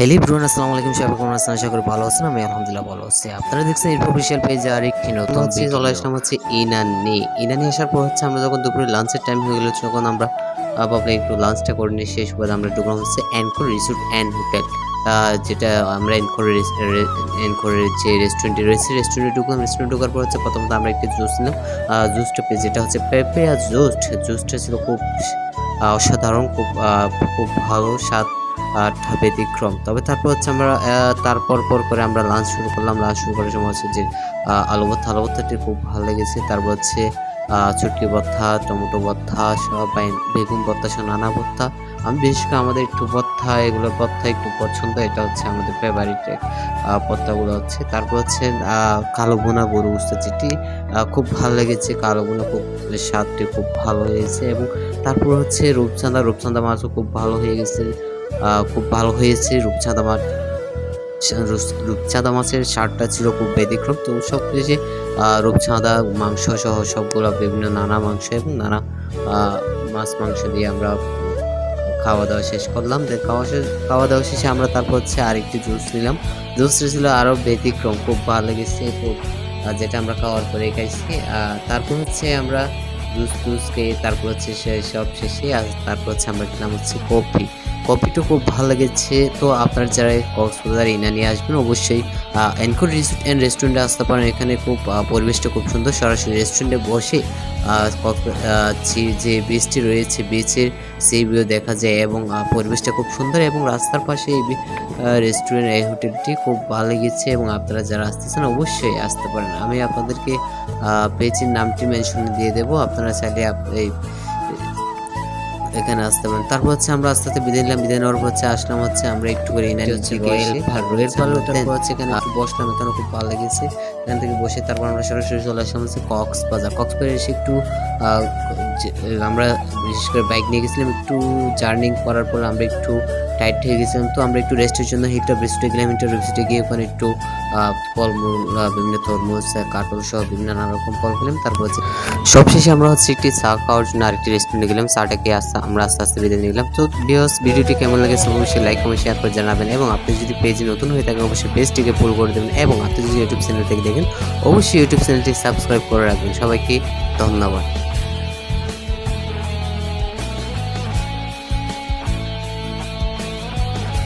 Hello Burne আসসালামু আলাইকুম সবাই কেমন আছেন? আশা করি ভালো আছেন আমি আলহামদুলিল্লাহ ভালো আছি। আপনারা দেখছেন এর অফিসিয়াল পেজে আর একটি নতুন হচ্ছে চলে আসলাম হচ্ছে ইনানি ইনানি আসার পর হচ্ছে আমরা যখন দুপুরে লাঞ্চের টাইম হয়ে গেল তখন আমরা ভাবলাম একটু লাঞ্চটা করে নিয়ে শেষ করে আমরা ঢুকলাম হচ্ছে অ্যানকোর রিসোর্ট অ্যান্ড হোটেল যেটা আমরা এনকোরের এনকোরের যে রেস্টুরেন্টে রয়েছে রেস্টুরেন্টে ঢুকলাম। রেস্টুরেন্টে ঢোকার পর হচ্ছে প্রথমত আমরা একটি জুস নিলাম জুসটা পেয়ে যেটা হচ্ছে পেঁপে আর জুস জুসটা ছিল খুব অসাধারণ খুব খুব ভালো স্বাদ ব্যতিক্রম। তবে তারপর হচ্ছে আমরা তারপর পর করে আমরা লাঞ্চ শুরু করলাম। লাঞ্চ শুরু করার সময় হচ্ছে যে আলু ভর্তা। আলু ভর্তাটি খুব ভালো লেগেছে। তারপর হচ্ছে চুটকি ভর্তা, টমেটো ভর্তা সব বেগুন ভর্তা, সহ নানা ভর্তা। আমি বিশেষ করে আমাদের একটু ভর্তা, এগুলো ভর্তা একটু পছন্দ। এটা হচ্ছে আমাদের ফেভারিট ভর্তাগুলো হচ্ছে। তারপর হচ্ছে কালো বোনা গরু উস্তা যেটি খুব ভালো লেগেছে। কালো বোনা খুব, স্বাদটি খুব ভালো হয়েছে এবং তারপর হচ্ছে রূপচাঁদা। রূপচাঁদা মাছও খুব ভালো হয়ে গেছে। খুব ভালো হয়েছে। রূপচাঁদা মাছ রূপচাঁদা মাছের স্বাদটা ছিল খুব ব্যতিক্রম। তো সব শেষে রূপচাঁদা মাংস সহ সবগুলো বিভিন্ন নানা মাংস এবং নানা মাছ মাংস দিয়ে আমরা খাওয়া দাওয়া শেষ করলাম। খাওয়া শেষ খাওয়া দাওয়া শেষে আমরা তারপর হচ্ছে আরেকটি জুস নিলাম। জুসটা ছিল আরও ব্যতিক্রম, খুব ভালো লেগেছে। খুব যেটা আমরা খাওয়ার পরে খাইছি। তারপর হচ্ছে আমরা জুস টুস খেয়ে তারপর হচ্ছে সব শেষে, আর তারপর হচ্ছে আমরা খেলাম হচ্ছে কফি। কফিটা খুব ভালো লেগেছে। তো আপনারা যারা কক্সবাজার ইনা নিয়ে আসবেন, অবশ্যই এনকোর রিসোর্ট অ্যান্ড রেস্টুরেন্টে আসতে পারেন। এখানে খুব পরিবেশটা খুব সুন্দর। সরাসরি রেস্টুরেন্টে বসে যে- বীজটি রয়েছে বীচের সেই ভিউ দেখা যায় এবং পরিবেশটা খুব সুন্দর এবং রাস্তার পাশে এই রেস্টুরেন্ট এই হোটেলটি খুব ভালো লেগেছে এবং আপনারা যারা আসতেছেন অবশ্যই আসতে পারেন। আমি আপনাদেরকে পেজের নামটি মেনশন দিয়ে দেবো। আপনারা চাইলে এই এখানে আসতে পারেন। তারপর হচ্ছে আমরা আস্তে আস্তে বিদায় নিলাম। বিদায় নেওয়ার পর হচ্ছে আসলাম হচ্ছে আমরা একটু করে ইনানি হচ্ছে রয়েল রয়েল পার্লারটার পর হচ্ছে এখানে একটু বসলাম এখানে খুব ভালো লেগেছে। এখান থেকে বসে তারপর আমরা সরাসরি চলে আসলাম হচ্ছে কক্স বাজার কক্স বাজারে এসে একটু আমরা বিশেষ করে বাইক নিয়ে গেছিলাম, একটু জার্নি করার পর আমরা একটু টাইট হয়ে গেছিলাম। তো আমরা একটু রেস্টের জন্য হিটটা রেস্টে গেলাম হিটটা রেস্টে গিয়ে ওখানে একটু ফলমূল বিভিন্ন তরমুজ কাটল সহ বিভিন্ন নানা রকম ফল খেলাম। তারপর হচ্ছে সবশেষে আমরা হচ্ছে একটি চা খাওয়ার জন্য আরেকটি রেস্টুরেন্টে গেলাম চাটা খেয়ে আসতে, আমরা আস্তে আস্তে বিদায় নিলাম তো ভিউয়ার্স ভিডিওটি কেমন লেগেছে অবশ্যই লাইক কমেন্ট শেয়ার করে জানাবেন এবং আপনি যদি পেজে নতুন হয়ে থাকেন, অবশ্যই পেজটিকে ফলো করে দেবেন এবং আপনি যদি ইউটিউব চ্যানেল থেকে দেখেন, অবশ্যই ইউটিউব চ্যানেলটি সাবস্ক্রাইব করে রাখবেন। সবাইকে ধন্যবাদ।